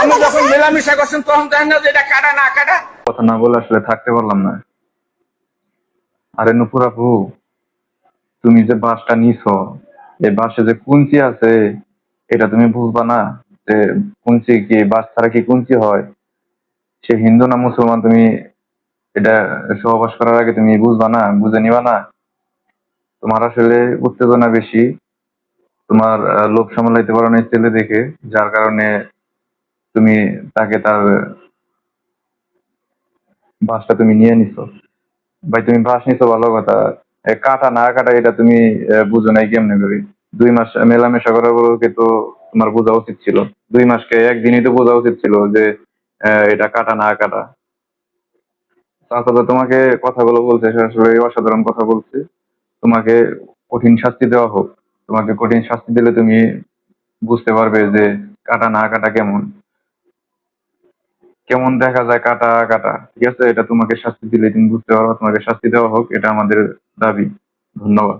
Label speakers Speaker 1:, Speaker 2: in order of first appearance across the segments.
Speaker 1: আপনি যখন মেলামেশা করছেন তখন দেখেন না যে এটা কাটা না কাটা?
Speaker 2: কথা না বলে আসলে থাকতে পারলাম না। আরে নুপুর আপু তুমি যে বাসটা নিছো এই বাসে যে কুঞ্চি আছে এটা তুমি বুঝবা না যে কুঞ্চি কি বাস ছাড়া কি কুঞ্চি হয়? সে হিন্দু না মুসলমান তুমি এটা সহবাস করার আগে তুমি বুঝবা না বুঝে নিবা না? তোমার আসলে উত্তেজনা বেশি তোমার লোভ সামলাইতে পারো না এই ছেলে দেখে যার কারণে তুমি তাকে তার বাসটা তুমি নিয়ে নিছো। ভাই, তুমি বাস নিছো ভালো কথা। কাটা না কাটা এটা তুমি বুঝো নাই কেমনে করি? দুই মাস মেলামেশা করার পরকে তো তোমার বোঝা উচিত ছিল। দুই মাসকে একদিনই তো বোঝা উচিত ছিল যে এটা কাটা না কাটা। চাচা তো তোমাকে কথাগুলো বলছে আসলে অসাধারণ কথা বলছে। তোমাকে কঠিন শাস্তি দেওয়া হোক। তোমাকে কঠিন শাস্তি দিলে তুমি বুঝতে পারবে যে, কাটা না কাটা কেমন। কেমন দেখা যায় কাটা কাটা। ঠিক আছে? এটা তোমাকে শাস্তি দিলে তুমি বুঝতে পারো তোমাকে শাস্তি দেওয়া হোক এটা আমাদের দাবি। ধন্যবাদ।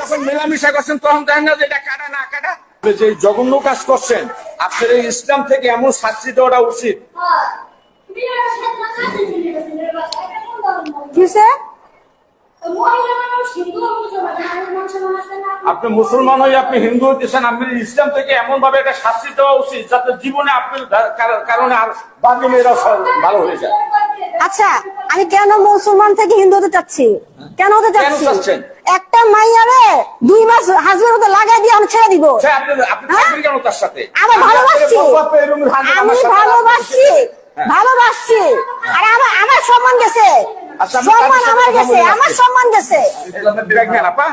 Speaker 1: যখন মেলামেশা করছেন তখন দেখেন না যে এটা কাটা না কাটা। যে জঘন্য কাজ করছেন আপনার এই ইসলাম থেকে এমন শাস্তি দেওয়াটা উচিত।
Speaker 3: কিসে?
Speaker 1: আপনি মুসলমান হয়ে আপনি হিন্দু হইতেছেন আপনি ইসলাম থেকে এমন ভাবে একটা শাস্তি দেওয়া উচিত যাতে জীবনে আপনার কারণে আর বাকি মেয়েরা সব ভালো হয়ে যায়।
Speaker 3: আচ্ছা আমি কেন মুসলমান থেকে হিন্দু হতে চাচ্ছি? কেন হতে চাচ্ছি? একটা মাইয়ারে দুই মাস হাজবেন্ড হতে লাগাই দিয়ে আমি ছেড়ে দিব। হ্যাঁ? আমি ভালোবাসছি। আমি ভালোবাসছি।
Speaker 1: হ্যাঁ।
Speaker 3: ভালোবাসছি। আর আমার আমার সম্মান গেছে।
Speaker 1: আচ্ছা,
Speaker 3: সম্মান আমার গেছে। আমার সম্মান গেছে।
Speaker 1: দেখবেন আপা।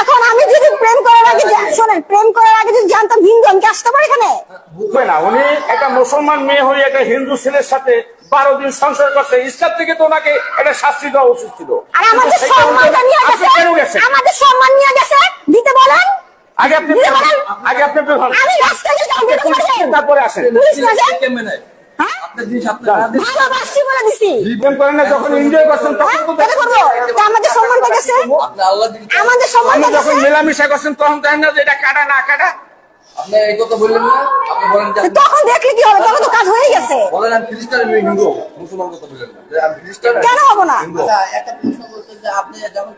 Speaker 3: এখন আমি যদি প্রেম করার আগে শোনেন প্রেম করার আগে যদি জানতাম হিন্দু আমি আসতে পারি এখানে?
Speaker 1: বুঝবে না উনি একটা মুসলমান মেয়ে হয়ে একটা হিন্দু ছেলের সাথে বারো দিন সংসার করছে। ইসলাম থেকে তো ওনাকে একটা শাস্তি দেওয়া উচিত ছিল।
Speaker 3: আমাদের সম্মান নিয়ে গেছে? দিতে বলেন।
Speaker 1: আগে আপনি আগে আপনি তারপরে আসেন।
Speaker 3: হ্যাঁ? ভালোবাসছি বলে দিছি।
Speaker 1: করেন না যখন এনজয় করছেন
Speaker 3: হ্যাঁ?
Speaker 1: তখন তো
Speaker 3: কেন করব। তা আমাদের সম্মানটা গেছে আমাদের সম্মানটা
Speaker 1: আপনি যখন মেলামেশা করছেন তখন দেখেন না যে এটা কাটা না কাটা।
Speaker 4: আপনি এই কথা বললেন না আপনি বলেন
Speaker 3: তখন দেখলে কি হবে? তখন তো কাজ হয়ে গেছে।
Speaker 4: বলেন আমি খ্রিস্টান আমি হিন্দু। মুসলমান কথা বললেন না। যে আমি খ্রিস্টান
Speaker 3: কেন হব না?
Speaker 5: একটা প্রশ্ন যে আপনি যখন